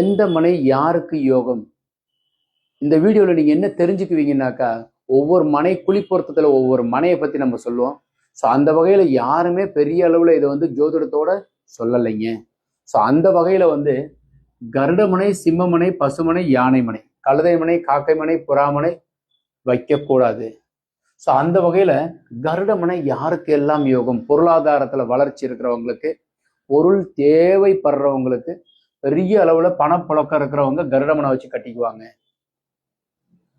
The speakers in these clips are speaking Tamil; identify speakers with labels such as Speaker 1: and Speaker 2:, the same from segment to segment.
Speaker 1: எந்த மனை யாருக்கு யோகம்? இந்த வீடியோவில் நீங்கள் என்ன தெரிஞ்சுக்குவீங்கன்னாக்கா ஒவ்வொரு மனை குளிப்பொருத்தத்தில் ஒவ்வொரு மனையை பற்றி நம்ம சொல்லுவோம். ஸோ அந்த வகையில் யாருமே பெரிய அளவில் இதை வந்து ஜோதிடத்தோட சொல்லலைங்க. ஸோ அந்த வகையில் வந்து கருடமனை சிம்மமனை பசுமனை யானைமனை கழுதைமனை காக்கைமனை புறாமனை வைக்கக்கூடாது. ஸோ அந்த வகையில் கருடமனை யாருக்கு எல்லாம் யோகம்? பொருளாதாரத்தில் வளர்ச்சி இருக்கிறவங்களுக்கு பொருள் தேவைப்படுறவங்களுக்கு பெரிய அளவில் பணப்புழக்கம் இருக்கிறவங்க கருடமனை வச்சு கட்டிக்குவாங்க.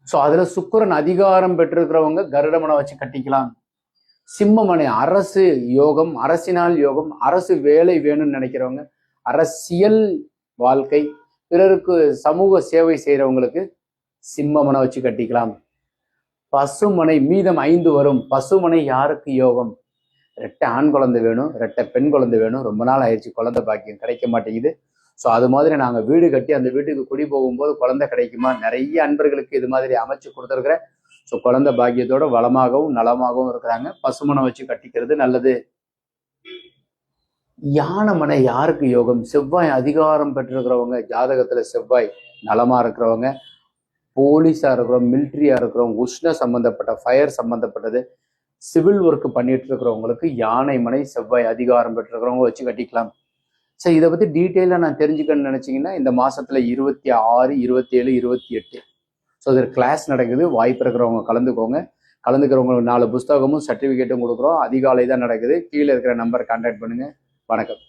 Speaker 1: ஸோ அதில் சுக்கரன் அதிகாரம் பெற்றிருக்கிறவங்க கருடமனை வச்சு கட்டிக்கலாம். சிம்மமனை அரசு யோகம் அரசினால் யோகம் அரசு வேலை வேணும்னு நினைக்கிறவங்க அரசியல் வாழ்க்கை பிறருக்கு சமூக சேவை செய்கிறவங்களுக்கு சிம்மமனை வச்சு கட்டிக்கலாம். பசுமனை மீதம் ஐந்து வரும். பசுமனை யாருக்கு யோகம்? ரெட்டை ஆண் குழந்தை வேணும் ரெட்டை பெண் குழந்தை வேணும். ரொம்ப நாள் ஆயிடுச்சு குழந்தை பாக்கியம் கிடைக்க மாட்டேங்குது. ஸோ அது மாதிரி நாங்கள் வீடு கட்டி அந்த வீட்டுக்கு குடி போகும்போது குழந்தை கிடைக்குமா? நிறைய அன்பர்களுக்கு இது மாதிரி அமைச்சு கொடுத்துருக்குறேன். ஸோ குழந்தை பாக்கியத்தோட வளமாகவும் நலமாகவும் இருக்கிறாங்க. பசுமனை வச்சு கட்டிக்கிறது நல்லது. யானை மனை யாருக்கு யோகம்? செவ்வாய் அதிகாரம் பெற்றிருக்கிறவங்க ஜாதகத்தில் செவ்வாய் நலமாக இருக்கிறவங்க போலீஸாக இருக்கிறோம் மிலிட்ரியாக இருக்கிறோம் உஷ்ண சம்மந்தப்பட்ட ஃபயர் சம்மந்தப்பட்டது சிவில் ஒர்க் பண்ணிட்டு இருக்கிறவங்களுக்கு யானை மனை செவ்வாய் அதிகாரம் பெற்றிருக்கிறவங்க வச்சு கட்டிக்கலாம். ஸோ இதை பற்றி டீட்டெயிலாக நான் தெரிஞ்சுக்கணும்னு நினச்சிங்கன்னா இந்த மாதத்தில் இருபத்தி ஆறு இருபத்தி ஏழு இருபத்தி எட்டு. ஸோ இதில் கிளாஸ் நடக்குது. வாய்ப்பு இருக்கிறவங்க கலந்துக்கோங்க. கலந்துக்கிறவங்களுக்கு நாலு புஸ்தகமும் சர்டிஃபிகேட்டும் கொடுக்குறோம். அதிகாலை தான் நடக்குது. கீழே இருக்கிற நம்பர் கான்டாக்ட் பண்ணுங்க. வணக்கம்.